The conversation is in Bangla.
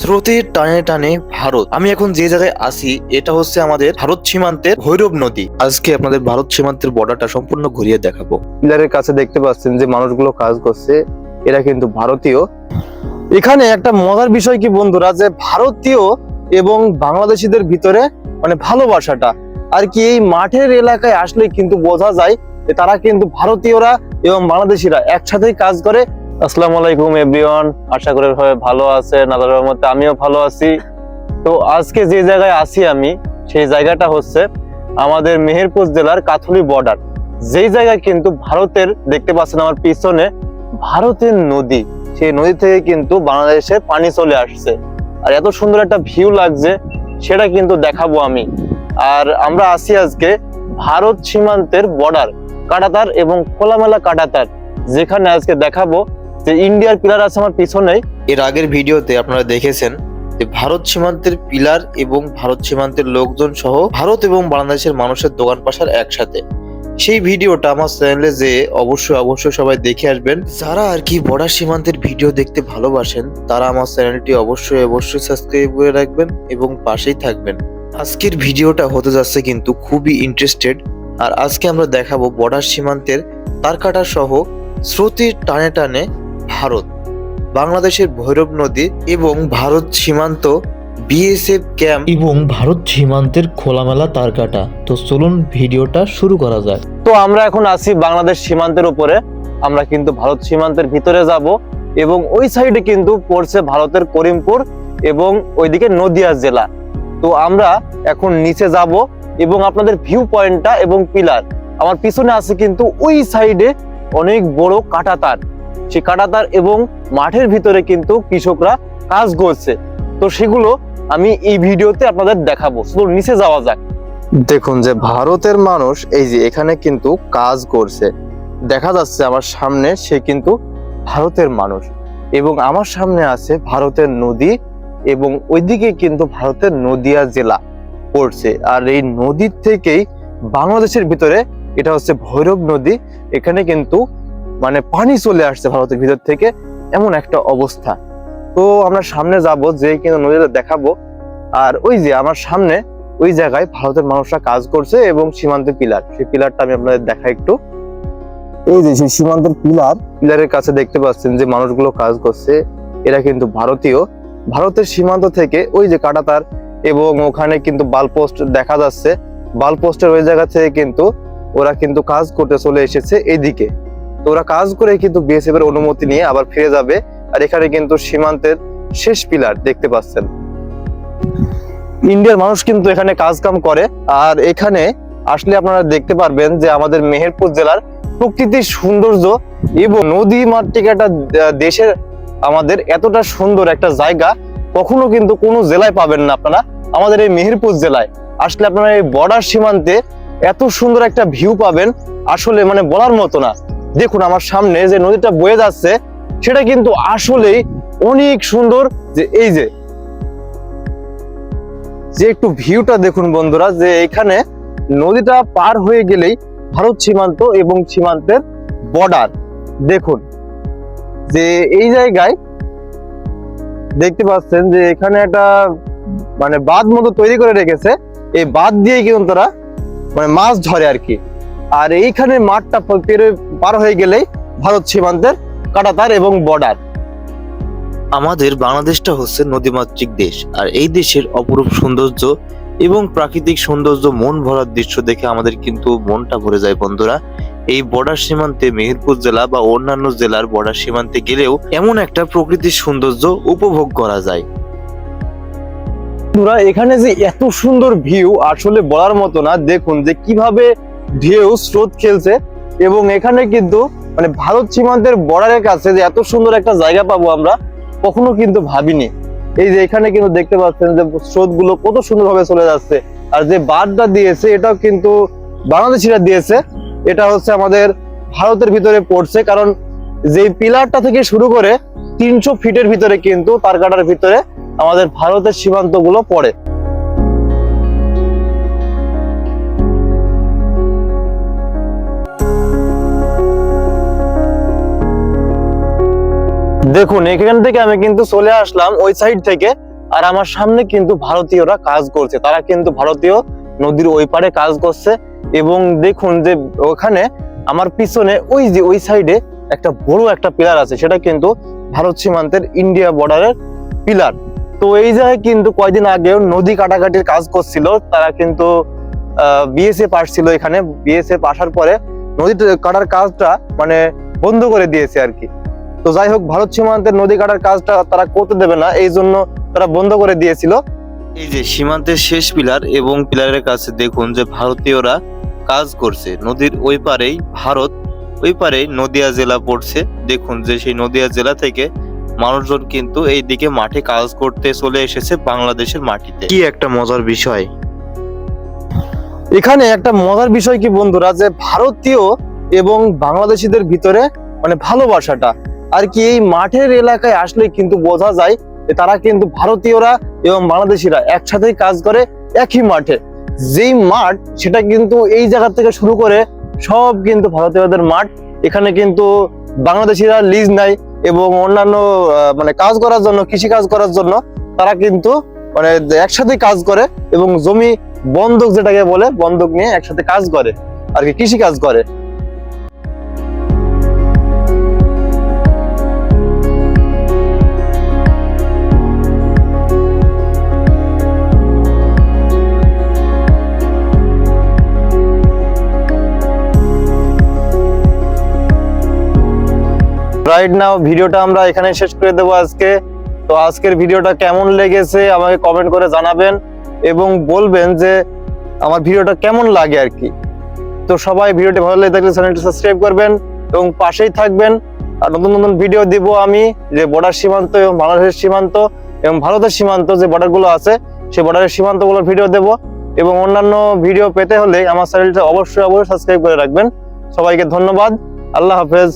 স্রোতের টানে টানে ভারত। আমি এখন যে জায়গায় আছি, এটা হচ্ছে আমাদের ভারত সীমান্তের ভৈরব নদী। আজকে আপনাদের ভারত সীমান্তের বর্ডারটা সম্পূর্ণ ঘুরিয়ে দেখাবো। পিলারের কাছে দেখতে পাচ্ছেন যে মানুষগুলো কাজ করছে, এরা কিন্তু ভারতীয়। এখানে একটা মজার বিষয় কি বন্ধুরা, যে ভারতীয় এবং বাংলাদেশিদের ভিতরে মানে ভালোবাসাটা, আর কি এই মাঠের এলাকায় আসলে কিন্তু বোঝা যায় তারা কিন্তু ভারতীয়রা এবং বাংলাদেশিরা একসাথেই কাজ করে আসসালামু আলাইকুম এভরিওয়ান আশা করি ভালো আছেন, আল্লাহর রহমতে আমিও ভালো আছি। তো আজকে যে জায়গায় আছি আমি, সেই জায়গাটা হচ্ছে আমাদের মেহেরপুর জেলার কাথুলি বর্ডার যেই জায়গায় কিন্তু ভারতের, দেখতে পাচ্ছেন আমার পিছনে, ভারতের নদী। সেই নদী থেকে কিন্তু বাংলাদেশে পানি চলে আসছে। আর এত সুন্দর একটা ভিউ লাগছে, সেটা কিন্তু দেখাবো আমি। আর আমরা আছি আজকে ভারত সীমান্তের বর্ডার কাটাতার এবং খোলামেলা কাটাতার, যেখানে আজকে দেখাবো যে ইন্ডিয়ার পিলার আছে আমার পিছনেই। এর আগের ভিডিওতে আপনারা দেখেছেন যে ভারত সীমান্তের পিলার এবং ভারত সীমান্তের লোকজন সহ ভারত এবং বাংলাদেশের মানুষের দোকান পাশার একসাথে। সেই ভিডিওটা আমার চ্যানেলে যে অবশ্যই অবশ্যই সবাই দেখে আসবেন। যারা আর কি বর্ডার সীমান্তের ভিডিও দেখতে ভালোবাসেন, তারা আমার চ্যানেলটি অবশ্যই অবশ্যই সাবস্ক্রাইব করে রাখবেন এবং পাশেই থাকবেন। আজকের ভিডিওটা হতে যাচ্ছে কিন্তু খুবই ইন্টারেস্টেড আর আজকে আমরা দেখাবো বর্ডার সীমান্তের তারকাটা সহ স্রোতের টানে টানে ভারত বাংলাদেশের ভৈরব নদী এবং ভারত সীমান্ত বিএসএফ ক্যাম্প এবং ভারত সীমান্তের খোলামেলা তারকাটা তো চলুন ভিডিওটা শুরু করা যাক। তো আমরা এখন আছি বাংলাদেশ সীমান্তের উপরে। আমরা কিন্তু ভারত সীমান্তের ভিতরে যাব এবং ওই সাইডে কিন্তু পড়ছে ভারতের করিমপুর এবং ওইদিকে নদিয়া জেলা। তো আমরা এখন নিচে যাব এবং আপনাদের ভিউ পয়েন্টটা এবং পিলার আমার পিছনে আছে কিন্তু ওই সাইডে অনেক বড় কাটাতার সেই কাটাতার এবং মাঠের ভিতরে কিন্তু কৃষকরা কাজ করছে। তো সেগুলো আমি এই ভিডিওতে আপনাদের দেখাবো। তো নিচে যাওয়া যাক। দেখুন যে ভারতের মানুষ এই যে এখানে কিন্তু কাজ করছে। দেখা যাচ্ছে আমার সামনে সে কিন্তু ভারতের মানুষ। এবং আমার সামনে আছে ভারতের নদী এবং ওইদিকে কিন্তু ভারতের নদিয়া জেলা পড়ছে। আর এই নদীর থেকেই বাংলাদেশের ভিতরে এটা হচ্ছে ভৈরব নদী। এখানে কিন্তু মানে পানি চলে আসছে ভারতের ভিতর থেকে, এমন একটা অবস্থা। তো আমরা সামনে যাব, যে কিন্তু নদীটা দেখাবো। আর ওই যে আমার সামনে, ওই জায়গায় ভারতের মানুষরা কাজ করছে এবং সীমান্তের পিলার। সেই পিলারটা আমি আপনাদের দেখা একটু। এই যে সেই সীমান্তের পিলার, পিলারের কাছে দেখতে পাচ্ছেন যে মানুষগুলো কাজ করছে। এরা কিন্তু ভারতীয়। ভারতের সীমান্ত থেকে ওই যে কাটাতার এবং ওখানে কিন্তু বালপোস্ট দেখা যাচ্ছে। বালপোস্টের ওই জায়গা থেকে কিন্তু ওরা কিন্তু কাজ করতে চলে এসেছে এইদিকে তো ওরা কাজ করে কিন্তু বিএসএফ এর অনুমতি নিয়ে আবার ফিরে যাবে, আর এখানে কিন্তু সীমান্তের শেষ পিলার দেখতে পাচ্ছেন। ইন্ডিয়ার মানুষ কিন্তু এখানে কাজ কাম করে, আর এখানে আসলে আপনারা দেখতে পারবেন যে আমাদের মেহেরপুর জেলার প্রকৃতির সৌন্দর্য এবং নদী মাতৃক একটা দেশের আমাদের এতটা সুন্দর একটা জায়গা, কখনো কিন্তু কোনো জেলায় পাবেন না আপনারা। আমাদের এই মেহেরপুর জেলায় আসলে আপনারা এই বর্ডার সীমান্তে এত সুন্দর একটা ভিউ পাবেন, আসলে মানে বলার মতো না। দেখুন আমার সামনে যে নদীটা বয়ে যাচ্ছে, সেটা কিন্তু আসলেই অনেক সুন্দর। যে এই যে যে একটু ভিউটা দেখুন বন্ধুরা, যে এখানে নদীটা পার হয়ে গেলেই ভারত সীমান্ত এবং সীমান্তের বর্ডার দেখুন, যে এই জায়গায় দেখতে পাচ্ছেন যে এখানে একটা মানে বাঁধ মতো তৈরি করে রেখেছে। এই বাঁধ দিয়ে কিন্তু তারা মানে মাছ ধরে আর কি। আর এইখানে মাঠটা পার হয়ে গেলেই ভারত সীমান্তের কাটাতার এবং বর্ডার আমাদের বাংলাদেশটা হচ্ছে নদীমাতৃক দেশ আর এই দেশের অপরূপ সৌন্দর্য এবং প্রাকৃতিক সৌন্দর্য মন ভরার দৃশ্য দেখে আমাদের কিন্তু মনটা ভরে যায় বন্ধুরা। এই বর্ডার সীমান্তে মেহেরপুর জেলা বা অন্যান্য জেলার বর্ডার সীমান্তে গেলেও এমন একটা প্রকৃতির সৌন্দর্য উপভোগ করা যায়। বন্ধুরা এখানে যে এত সুন্দর ভিউ আসলে বলার মতো না। দেখুন যে কীভাবে ঢেউ, স্রোত খেলছে এবং এখানে কিন্তু মানে ভারত সীমান্তের বর্ডারের কাছে যে এত সুন্দর একটা জায়গা পাবো আমরা, কখনো কিন্তু ভাবিনি। এই যে এখানে কিন্তু দেখতে পাচ্ছেন যে স্রোতগুলো কত সুন্দরভাবে চলে যাচ্ছে। আর যে বাঁধটা দিয়েছে, এটাও কিন্তু বাংলাদেশিরা দিয়েছে। এটা হচ্ছে আমাদের ভারতের ভিতরে পড়ছে, কারণ যে পিলারটা থেকে শুরু করে তিনশো ফিটের ভিতরে কিন্তু তার কাটার ভিতরে আমাদের ভারতের সীমান্তগুলো পড়ে। দেখুন, এখান থেকে আমি কিন্তু চলে আসলাম ওই সাইড থেকে। আর আমার সামনে কিন্তু ভারতীয়রা কাজ করছে। তারা কিন্তু ভারতীয় নদীর ওই পারে কাজ করছে। এবং দেখুন যে, ওখানে আমার পিছনে ওই যে, ওই সাইডে একটা বড় একটা পিলার আছে। সেটা কিন্তু ভারত সীমান্তের ইন্ডিয়া বর্ডারের পিলার তো এই জায়গায় কিন্তু কয়দিন আগেও নদী কাটাকাটির কাজ করছিল। তারা কিন্তু বিএসএফ আসছিল এখানে। বিএসএফ আসার পরে নদী কাটার কাজটা মানে বন্ধ করে দিয়েছে আর কি। তো যাই হোক ভারত সীমান্তের নদী কাটার কাজটা তারা করতে দেবে না এই জন্য তারা বন্ধ করে দিয়েছিল। এই যে সীমান্তের শেষ পিলার এবং পিলারের কাছে দেখুন যে ভারতীয়রা কাজ করছে। নদীর ওই পারেই ভারত ওই পারেই নদিয়া জেলা পড়ছে। দেখুন যে সেই নদিয়া জেলা থেকে মানুষজন কিন্তু এই দিকে মাঠে কাজ করতে চলে এসেছে বাংলাদেশের মাটিতে। কি একটা মজার বিষয়। এখানে একটা মজার বিষয় কি বন্ধুরা যে ভারতীয় এবং বাংলাদেশিদের ভিতরে মানে ভালোবাসাটা আর কি এই মাঠের এলাকায় আসলে কিন্তু বোঝা যায় যে তারা কিন্তু ভারতীয়রা এবং বাংলাদেশিরা একসাথেই কাজ করে একই মাঠে। যেই মাঠ, সেটা কিন্তু এই জায়গা থেকে শুরু করে সব কিন্তু ভারতীয়দের মাঠ। এখানে কিন্তু বাংলাদেশিরা লিজ নাই এবং অন্যান্য মানে কাজ করার জন্য কৃষি কাজ করার জন্য তারা কিন্তু মানে একসাথে কাজ করে এবং জমি বন্ধক যেটাকে বলে, বন্ধক নিয়ে একসাথে কাজ করে আর কি কৃষি কাজ করে। রাইট নাও ভিডিওটা আমরা এখানে শেষ করে দেবো আজকে। তো আজকের ভিডিওটা কেমন লেগেছে আমাকে কমেন্ট করে জানাবেন এবং বলবেন যে আমার ভিডিওটা কেমন লাগে আর কি। তো সবাই ভিডিওটি ভালো লেগে থাকলে চ্যানেলটি সাবস্ক্রাইব করবেন এবং পাশেই থাকবেন। আর নতুন নতুন ভিডিও দিব আমি যে বর্ডার সীমান্ত এবং বাংলাদেশের সীমান্ত এবং ভারতের সীমান্ত যে বর্ডারগুলো আছে, সেই বর্ডারের সীমান্তগুলোর ভিডিও দেব এবং অন্যান্য ভিডিও পেতে হলে আমার চ্যানেলটা অবশ্যই অবশ্যই সাবস্ক্রাইব করে রাখবেন। সবাইকে ধন্যবাদ। আল্লাহ হাফেজ।